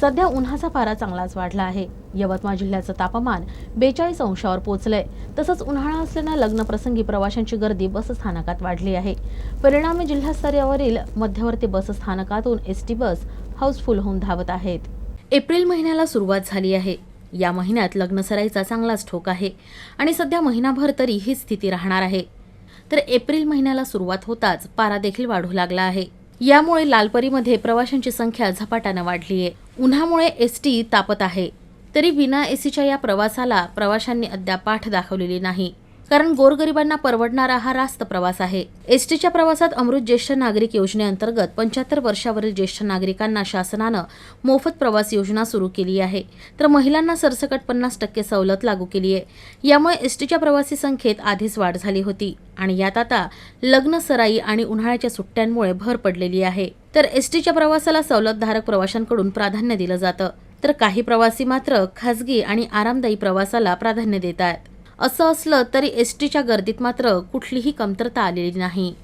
सध्या उन्हाचा पारा चांगलाच वाढला आहे. यवतमाळ जिल्ह्याचं तापमान बेचाळीस अंशावर पोहोचलंय. तसंच उन्हाळा असल्यानं लग्नप्रसंगी प्रवाशांची गर्दी बसस्थानकात वाढली आहे. परिणामी जिल्हास्तरावरील मध्यवर्ती बसस्थानकातून एस टी बस हाऊसफुल होऊन धावत आहेत. एप्रिल महिन्याला सुरुवात झाली आहे. या महिन्यात लग्नसराईचा चांगलाच ठोक आहे. आणि सध्या महिनाभर तरी ही स्थिती राहणार आहे. तर एप्रिल महिन्याला सुरुवात होताच पारा देखील वाढू लागला आहे. यामुळे लालपरीमध्ये प्रवाशांची संख्या झपाट्यानं वाढली आहे उन्हामुळे एस टी तापत आहे. तरी विना एसीच्या या प्रवासाला प्रवाशांनी अद्याप पाठ दाखवलेली नाही. कारण गोरगरिबांना परवडणारा हा रास्त प्रवास आहे. एसटीच्या प्रवासात अमृत ज्येष्ठ नागरिक योजनेअंतर्गत पंच्याहत्तर वर्षावरील ज्येष्ठ नागरिकांना शासनानं मोफत प्रवास योजना सुरू केली आहे. तर महिलांना सरसकट पन्नास टक्के सवलत लागू केली आहे. यामुळे एसटीच्या प्रवासी संख्येत आधीच वाढ झाली होती आणि यात आता लग्न सराई आणि उन्हाळ्याच्या सुट्ट्यांमुळे भर पडलेली आहे. तर एसटीच्या प्रवासाला सवलतधारक प्रवाशांकडून प्राधान्य दिलं जातं. तर काही प्रवासी मात्र खासगी आणि आरामदायी प्रवासाला प्राधान्य देत आहेत असं असलं तरी एस टीच्या गर्दीत मात्र कुठलीही कमतरता आलेली नाही.